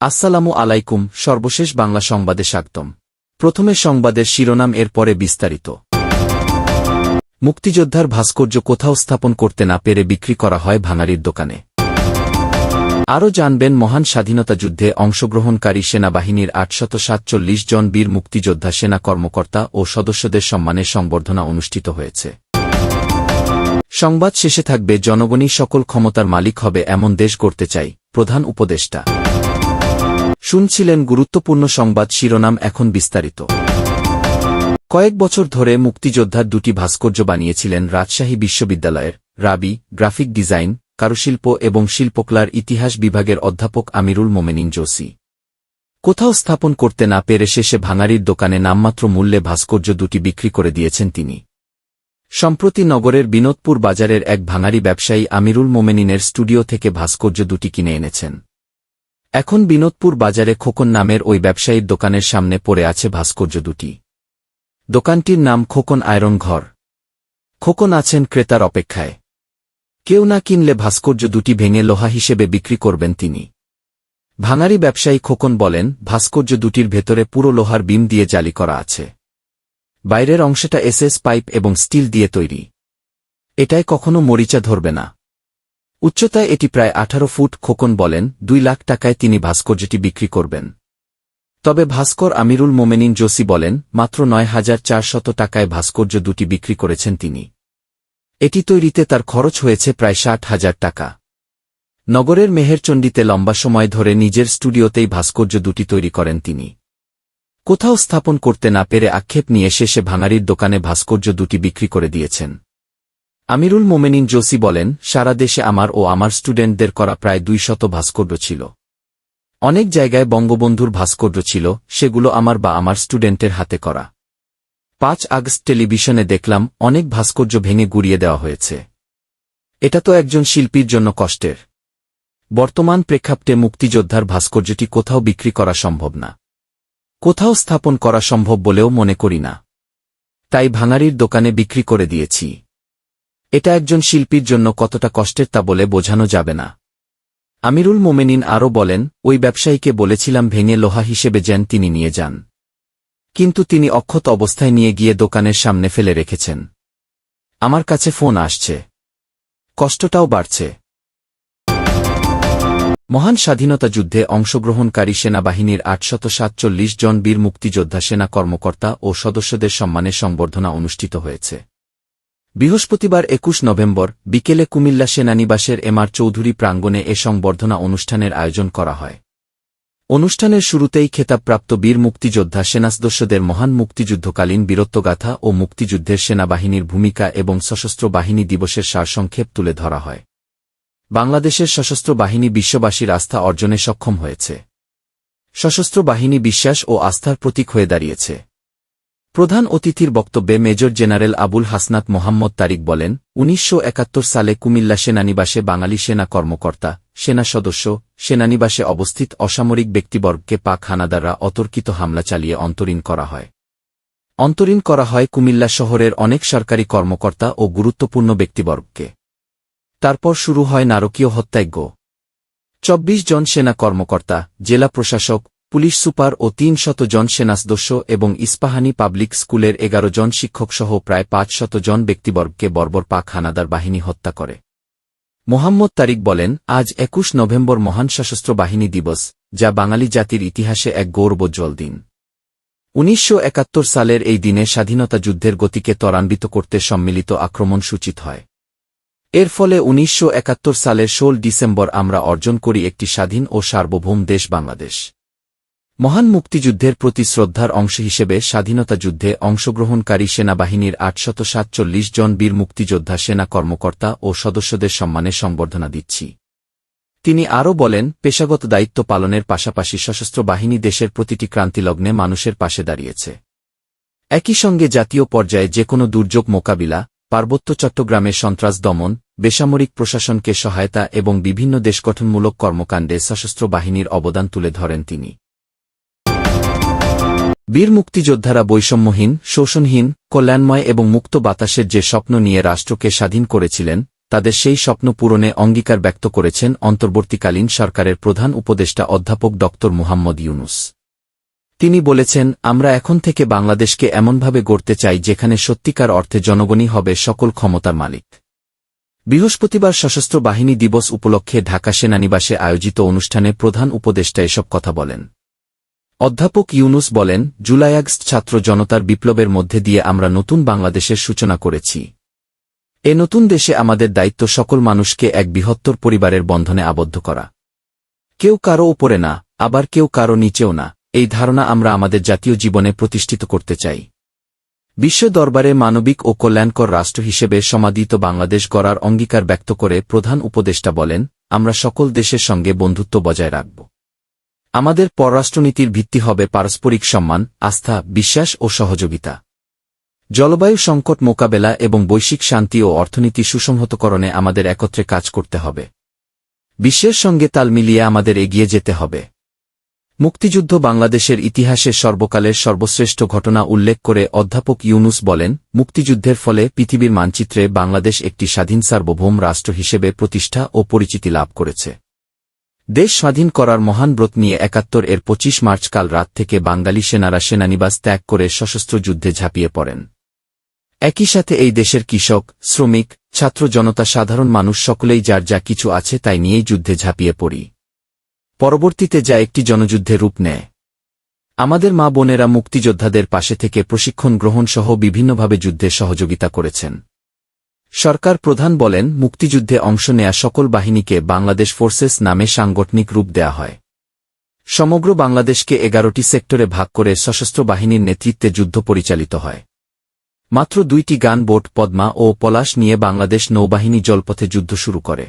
আসসালামু আলাইকুম, সর্বশেষ বাংলা সংবাদে স্বাগতম। প্রথমে সংবাদের শিরোনাম এর পরে বিস্তারিত। মুক্তিযোদ্ধার ভাস্কর্য কোথাও স্থাপন করতে না পেরে বিক্রি করা হয় ভাঙারির দোকানে। আরও জানবেন, মহান স্বাধীনতা যুদ্ধে অংশগ্রহণকারী সেনাবাহিনীর আটশত সাতচল্লিশ জন বীর মুক্তিযোদ্ধা সেনা কর্মকর্তা ও সদস্যদের সম্মানে সংবর্ধনা অনুষ্ঠিত হয়েছে। সংবাদ শেষে থাকবে, জনগণই সকল ক্ষমতার মালিক হবে, এমন দেশ গড়তে চাই, প্রধান উপদেষ্টা। শুনছিলেন গুরুত্বপূর্ণ সংবাদ শিরোনাম এখন বিস্তারিত। কয়েক বছর ধরে মুক্তিযোদ্ধার দুটি ভাস্কর্য বানিয়েছিলেন রাজশাহী বিশ্ববিদ্যালয়ের রাবি, গ্রাফিক ডিজাইন, কারুশিল্প এবং শিল্পকলার ইতিহাস বিভাগের অধ্যাপক আমিরুল মোমেনিন জোসি কোথাও স্থাপন করতে না পেরে শেষে ভাঙারির দোকানে নামমাত্র মূল্যে ভাস্কর্য দুটি বিক্রি করে দিয়েছেন তিনি। সম্প্রতি নগরের বিনোদপুর বাজারের এক ভাঙারি ব্যবসায়ী আমিরুল মোমেনিনের স্টুডিও থেকে ভাস্কর্য দুটি কিনে এনেছেন। এখন বিনোদপুর বাজারে খোকন নামের ওই ব্যবসায়ীর দোকানের সামনে পড়ে আছে ভাস্কর্য দুটি। দোকানটির নাম খোকন আয়রন ঘর। খোকন আছেন ক্রেতার অপেক্ষায়। কেউ না কিনলে ভাস্কর্য দুটি ভেঙে লোহা হিসেবে বিক্রি করবেন তিনি। ভাঙারি ব্যবসায়ী খোকন বলেন, ভাস্কর্য দুটির ভেতরে পুরো লোহার বিম দিয়ে জালি করা আছে। বাইরের অংশটা এসএস পাইপ এবং স্টিল দিয়ে তৈরি। এটায় কখনো মরিচা ধরবে না। উচ্চতায় এটি প্রায় আঠারো ফুট খোকন বলেন, দুই লাখ টাকায় তিনি ভাস্কর্যটি বিক্রি করবেন। তবে ভাস্কর আমিরুল মোমেনিন জোসি বলেন, মাত্র নয় হাজার চারশত টাকায় ভাস্কর্য দুটি বিক্রি করেছেন তিনি। এটি তৈরিতে তার খরচ হয়েছে প্রায় ষাট হাজার টাকা। নগরের মেহেরচণ্ডীতে লম্বা সময় ধরে নিজের স্টুডিওতেই ভাস্কর্য দুটি তৈরি করেন তিনি। কোথাও স্থাপন করতে না পেরে আক্ষেপ নিয়ে শেষে ভাঙারির দোকানে ভাস্কর্য দুটি বিক্রি করে দিয়েছেন। আমিরুল মোমেনিন জোসি বলেন, সারা দেশে আমার ও আমার স্টুডেন্টদের করা প্রায় দুই শত ভাস্কর্য ছিল। অনেক জায়গায় বঙ্গবন্ধুর ভাস্কর্য ছিল, সেগুলো আমার বা আমার স্টুডেন্টের হাতে করা। পাঁচ আগস্ট টেলিভিশনে দেখলাম, অনেক ভাস্কর্য ভেঙে গুড়িয়ে দেওয়া হয়েছে। এটা তো একজন শিল্পীর জন্য কষ্টের। বর্তমান প্রেক্ষাপটে মুক্তিযোদ্ধার ভাস্কর্যটি কোথাও বিক্রি করা সম্ভব না। কোথাও স্থাপন করা সম্ভব বলেও মনে করি না। তাই ভাঙারির দোকানে বিক্রি করে দিয়েছি। এটা একজন শিল্পীর জন্য কতটা কষ্টের তা বলে বোঝানো যাবে না। আমিরুল মোমেনিন আরও বলেন, ওই ব্যবসায়ীকে বলেছিলাম ভেঙে লোহা হিসেবে যেন তিনি নিয়ে যান। কিন্তু তিনি অক্ষত অবস্থায় নিয়ে গিয়ে দোকানের সামনে ফেলে রেখেছেন। আমার কাছে ফোন আসছে। কষ্টটাও বাড়ছে। মহান স্বাধীনতা যুদ্ধে অংশগ্রহণকারী সেনাবাহিনীর আটশত সাতচল্লিশ জন বীর মুক্তিযোদ্ধা, সেনা কর্মকর্তা ও সদস্যদের সম্মানে সংবর্ধনা অনুষ্ঠিত হয়েছে। বৃহস্পতিবার একুশ নভেম্বর বিকেলে কুমিল্লা সেনানিবাসের এমআর চৌধুরী প্রাঙ্গণে এ সংবর্ধনা অনুষ্ঠানের আয়োজন করা হয়। অনুষ্ঠানের শুরুতেই খেতাবপ্রাপ্ত বীর মুক্তিযোদ্ধা সেনাসদস্যদের মহান মুক্তিযুদ্ধকালীন বীরত্বগাথা ও মুক্তিযুদ্ধের সেনাবাহিনীর ভূমিকা এবং সশস্ত্র বাহিনী দিবসের সারসংক্ষেপ তুলে ধরা হয়। বাংলাদেশের সশস্ত্র বাহিনী বিশ্ববাসীর আস্থা অর্জনে সক্ষম হয়েছে। সশস্ত্র বাহিনী বিশ্বাস ও আস্থার প্রতীক হয়ে দাঁড়িয়েছে। প্রধান অতিথির বক্তব্যে মেজর জেনারেল আবুল হাসনাত মোহাম্মদ তারিক বলেন, উনিশশো একাত্তর সালে কুমিল্লা সেনানিবাসে বাঙালি সেনা কর্মকর্তা, সেনা সদস্য, সেনানিবাসে অবস্থিত অসামরিক ব্যক্তিবর্গকে পাক হানাদাররা অতর্কিত হামলা চালিয়ে অন্তরীণ করা হয়। অন্তরীণ করা হয় কুমিল্লা শহরের অনেক সরকারি কর্মকর্তা ও গুরুত্বপূর্ণ ব্যক্তিবর্গকে। তারপর শুরু হয় নারকীয় হত্যাজ্ঞ চব্বিশ জন সেনা কর্মকর্তা, জেলা প্রশাসক পুলিশ সুপার ও তিন শত জন সেনাসদস্য এবং ইস্পাহানি পাবলিক স্কুলের এগারো জন শিক্ষকসহ প্রায় পাঁচ শত জন ব্যক্তিবর্গকে বর্বর পাক হানাদার বাহিনী হত্যা করে। মোহাম্মদ তারিক বলেন, আজ একুশ নভেম্বর মহান সশস্ত্র বাহিনী দিবস, যা বাঙালি জাতির ইতিহাসে এক গৌরবোজ্জ্বল দিন। উনিশশো একাত্তর সালের এই দিনে স্বাধীনতা যুদ্ধের গতিকে ত্বরান্বিত করতে সম্মিলিত আক্রমণ সূচিত হয়। এর ফলে উনিশশো সালের ষোল ডিসেম্বর আমরা অর্জন করি একটি স্বাধীন ও সার্বভৌম দেশ বাংলাদেশ। মহান মুক্তিযুদ্ধের প্রতি শ্রদ্ধার অংশ হিসেবে স্বাধীনতা যুদ্ধে অংশগ্রহণকারী সেনাবাহিনীর আটশত সাতচল্লিশ জন বীর মুক্তিযোদ্ধা সেনা কর্মকর্তা ও সদস্যদের সম্মানে সংবর্ধনা দিচ্ছি। তিনি আরও বলেন, পেশাগত দায়িত্ব পালনের পাশাপাশি সশস্ত্র বাহিনী দেশের প্রতিটি ক্রান্তিলগ্নে মানুষের পাশে দাঁড়িয়েছে। একই সঙ্গে জাতীয় পর্যায়ে যে কোনো দুর্যোগ মোকাবিলা, পার্বত্য চট্টগ্রামে সন্ত্রাস দমন, বেসামরিক প্রশাসনকে সহায়তা এবং বিভিন্ন দেশগঠনমূলক কর্মকাণ্ডে সশস্ত্র বাহিনীর অবদান তুলে ধরেন তিনি। বীর মুক্তিযোদ্ধারা বৈষম্যহীন, শোষণহীন, কল্যাণময় এবং মুক্ত বাতাসের যে স্বপ্ন নিয়ে রাষ্ট্রকে স্বাধীন করেছিলেন, তাদের সেই স্বপ্ন পূরণে অঙ্গীকার ব্যক্ত করেছেন অন্তর্বর্তীকালীন সরকারের প্রধান উপদেষ্টা অধ্যাপক ড. মুহাম্মদ ইউনুস। তিনি বলেছেন, আমরা এখন থেকে বাংলাদেশকে এমনভাবে গড়তে চাই যেখানে সত্যিকার অর্থে জনগণই হবে সকল ক্ষমতার মালিক। বৃহস্পতিবার সশস্ত্র বাহিনী দিবস উপলক্ষে ঢাকা সেনানিবাসে আয়োজিত অনুষ্ঠানে প্রধান উপদেষ্টা এসব কথা বলেন। অধ্যাপক ইউনুস বলেন জুলাইয়াগস্ট ছাত্র জনতার বিপ্লবের মধ্যে দিয়ে আমরা নতুন বাংলাদেশের সূচনা করেছি। এ নতুন দেশে আমাদের দায়িত্ব সকল মানুষকে এক বৃহত্তর পরিবারের বন্ধনে আবদ্ধ করা। কেউ কারও উপরে না, আবার কেউ কারও নিচেও না, এই ধারণা আমরা আমাদের জাতীয় জীবনে প্রতিষ্ঠিত করতে চাই। বিশ্ব দরবারে মানবিক ও কল্যাণকর রাষ্ট্র হিসেবে সমাদিত বাংলাদেশ গড়ার অঙ্গীকার ব্যক্ত করে প্রধান উপদেষ্টা বলেন, আমরা সকল দেশের সঙ্গে বন্ধুত্ব বজায় রাখব। আমাদের পররাষ্ট্রনীতির ভিত্তি হবে পারস্পরিক সম্মান, আস্থা, বিশ্বাস ও সহযোগিতা। জলবায়ু সংকট মোকাবেলা এবং বৈশ্বিক শান্তি ও অর্থনীতি সুসংহতকরণে আমাদের একত্রে কাজ করতে হবে। বিশ্বের সঙ্গে তাল মিলিয়ে আমাদের এগিয়ে যেতে হবে। মুক্তিযুদ্ধ বাংলাদেশের ইতিহাসের সর্বকালের সর্বশ্রেষ্ঠ ঘটনা উল্লেখ করে অধ্যাপক ইউনুস বলেন, মুক্তিযুদ্ধের ফলে পৃথিবীর মানচিত্রে বাংলাদেশ একটি স্বাধীন সার্বভৌম রাষ্ট্র হিসেবে প্রতিষ্ঠা ও পরিচিতি লাভ করেছে। দেশ স্বাধীন করার মহান ব্রত নিয়ে একাত্তর এর পঁচিশ মার্চ কাল রাত থেকে বাঙালি সেনারা সেনানিবাস ত্যাগ করে সশস্ত্র যুদ্ধে ঝাঁপিয়ে পড়েন। একই সাথে এই দেশের কৃষক, শ্রমিক, ছাত্র জনতা, সাধারণ মানুষ সকলেই যার যা কিছু আছে তাই নিয়েই যুদ্ধে ঝাঁপিয়ে পড়ি। পরবর্তীতে যা একটি জনযুদ্ধে রূপ নেয়। আমাদের মা বোনেরা মুক্তিযোদ্ধাদের পাশে থেকে প্রশিক্ষণ গ্রহণ সহ বিভিন্নভাবে যুদ্ধে সহযোগিতা করেছেন। সরকার প্রধান বলেন, মুক্তিযুদ্ধে অংশ নেয়া সকল বাহিনীকে বাংলাদেশ ফোর্সেস নামে সাংগঠনিক রূপ দেয়া হয়। সমগ্র বাংলাদেশকে এগারোটি সেক্টরে ভাগ করে সশস্ত্র বাহিনীর নেতৃত্বে যুদ্ধ পরিচালিত হয়। মাত্র দুইটি গান বোট, পদ্মা ও পলাশ নিয়ে বাংলাদেশ নৌবাহিনী জলপথে যুদ্ধ শুরু করে।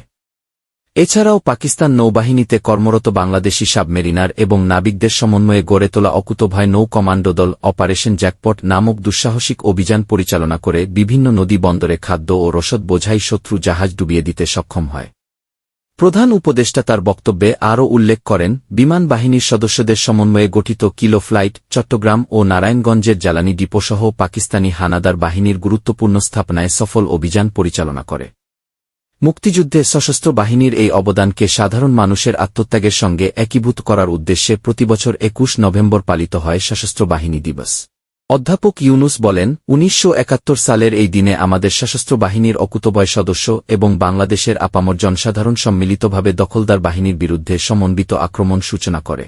এছাড়াও পাকিস্তান নৌবাহিনীতে কর্মরত বাংলাদেশি সাবমেরিনার এবং নাবিকদের সমন্বয়ে গড়ে তোলা অকুতভয় নৌ কমান্ডো দল অপারেশন জ্যাকপট নামক দুঃসাহসিক অভিযান পরিচালনা করে বিভিন্ন নদী বন্দরে খাদ্য ও রসদ বোঝাই শত্রু জাহাজ ডুবিয়ে দিতে সক্ষম হয়। প্রধান উপদেষ্টা তার বক্তব্যে আরও উল্লেখ করেন, বিমান বাহিনীর সদস্যদের সমন্বয়ে গঠিত কিলো ফ্লাইট, চট্টগ্রাম ও নারায়ণগঞ্জের জ্বালানি ডিপোসহ পাকিস্তানি হানাদার বাহিনীর গুরুত্বপূর্ণ স্থাপনায় সফল অভিযান পরিচালনা করে। মুক্তিযুদ্ধে সশস্ত্র বাহিনীর এই অবদানকে সাধারণ মানুষের আত্মত্যাগের সঙ্গে একীভূত করার উদ্দেশ্যে প্রতিবছর একুশ নভেম্বর পালিত হয় সশস্ত্র বাহিনী দিবস। অধ্যাপক ইউনুস বলেন, উনিশশো একাত্তর সালের এই দিনে আমাদের সশস্ত্র বাহিনীর অকুতবয় সদস্য এবং বাংলাদেশের আপামর জনসাধারণ সম্মিলিতভাবে দখলদার বাহিনীর বিরুদ্ধে সমন্বিত আক্রমণ সূচনা করে।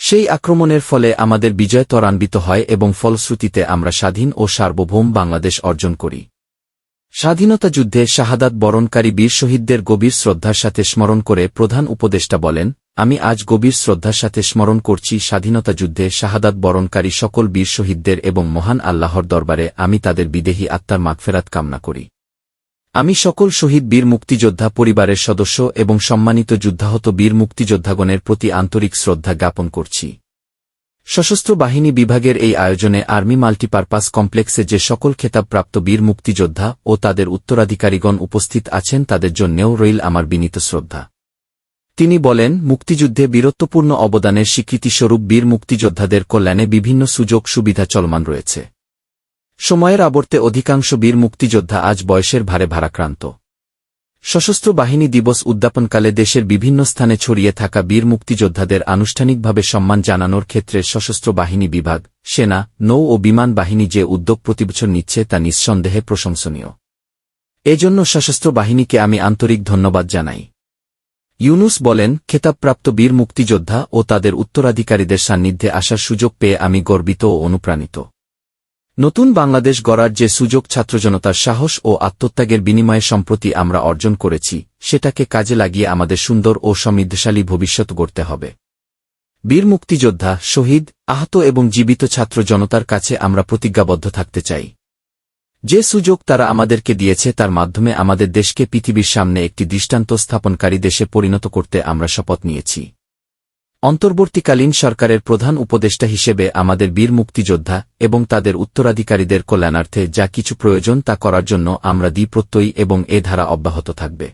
সেই আক্রমণের ফলে আমাদের বিজয় ত্বরান্বিত হয় এবং ফলশ্রুতিতে আমরা স্বাধীন ও সার্বভৌম বাংলাদেশ অর্জন করি। স্বাধীনতা যুদ্ধে শাহাদাত বরণকারী বীর শহীদদের গভীর শ্রদ্ধার সাথে স্মরণ করে প্রধান উপদেষ্টা বলেন, আমি আজ গভীর শ্রদ্ধার সাথে স্মরণ করছি স্বাধীনতা যুদ্ধে শাহাদাত বরণকারী সকল বীর শহীদদের এবং মহান আল্লাহর দরবারে আমি তাদের বিদেহী আত্মার মাগফেরাত কামনা করি। আমি সকল শহীদ বীর মুক্তিযোদ্ধা পরিবারের সদস্য এবং সম্মানিত যুদ্ধাহত বীর মুক্তিযোদ্ধাগণের প্রতি আন্তরিক শ্রদ্ধা জ্ঞাপন করছি। সশস্ত্র বাহিনী বিভাগের এই আয়োজনে আর্মি মাল্টিপারপাস কমপ্লেক্সে যে সকল খেতাবপ্রাপ্ত বীর মুক্তিযোদ্ধা ও তাদের উত্তরাধিকারীগণ উপস্থিত আছেন তাদের জন্যেও রইল আমার বিনীত শ্রদ্ধা। তিনি বলেন, মুক্তিযুদ্ধে বীরত্বপূর্ণ অবদানের স্বীকৃতিস্বরূপ বীর মুক্তিযোদ্ধাদের কল্যাণে বিভিন্ন সুযোগ সুবিধা চলমান রয়েছে। সময়ের আবর্তে অধিকাংশ বীর মুক্তিযোদ্ধা আজ বয়সের ভারে ভারাক্রান্ত। সশস্ত্র বাহিনী দিবস উদ্যাপনকালে দেশের বিভিন্ন স্থানে ছড়িয়ে থাকা বীর মুক্তিযোদ্ধাদের আনুষ্ঠানিকভাবে সম্মান জানানোর ক্ষেত্রে সশস্ত্র বাহিনী বিভাগ, সেনা, নৌ ও বিমান বাহিনী যে উদ্যোগ প্রতিবছর নিচ্ছে তা নিঃসন্দেহে প্রশংসনীয়। এজন্য সশস্ত্র বাহিনীকে আমি আন্তরিক ধন্যবাদ জানাই। ইউনুস বলেন, খেতাবপ্রাপ্ত বীর মুক্তিযোদ্ধা ও তাদের উত্তরাধিকারীদের সান্নিধ্যে আসার সুযোগ পেয়ে আমি গর্বিত ও অনুপ্রাণিত। নতুন বাংলাদেশ গড়ার যে সুযোগ ছাত্রজনতার সাহস ও আত্মত্যাগের বিনিময়ে সম্প্রতি আমরা অর্জন করেছি, সেটাকে কাজে লাগিয়ে আমাদের সুন্দর ও সমৃদ্ধশালী ভবিষ্যৎ গড়তে হবে। বীর মুক্তিযোদ্ধা, শহীদ, আহত এবং জীবিত ছাত্র জনতার কাছে আমরা প্রতিজ্ঞাবদ্ধ থাকতে চাই। যে সুযোগ তারা আমাদেরকে দিয়েছে তার মাধ্যমে আমাদের দেশকে পৃথিবীর সামনে একটি দৃষ্টান্ত স্থাপনকারী দেশে পরিণত করতে আমরা শপথ নিয়েছি। অন্তর্বর্তীকালীন সরকারের প্রধান উপদেষ্টা হিসেবে আমাদের বীর মুক্তিযোদ্ধা এবং তাদের উত্তরাধিকারীদের কল্যাণার্থে যা কিছু প্রয়োজন তা করার জন্য আমরা দ্বিপ্রত্যয়ী এবং এ ধারা অব্যাহত থাকবে।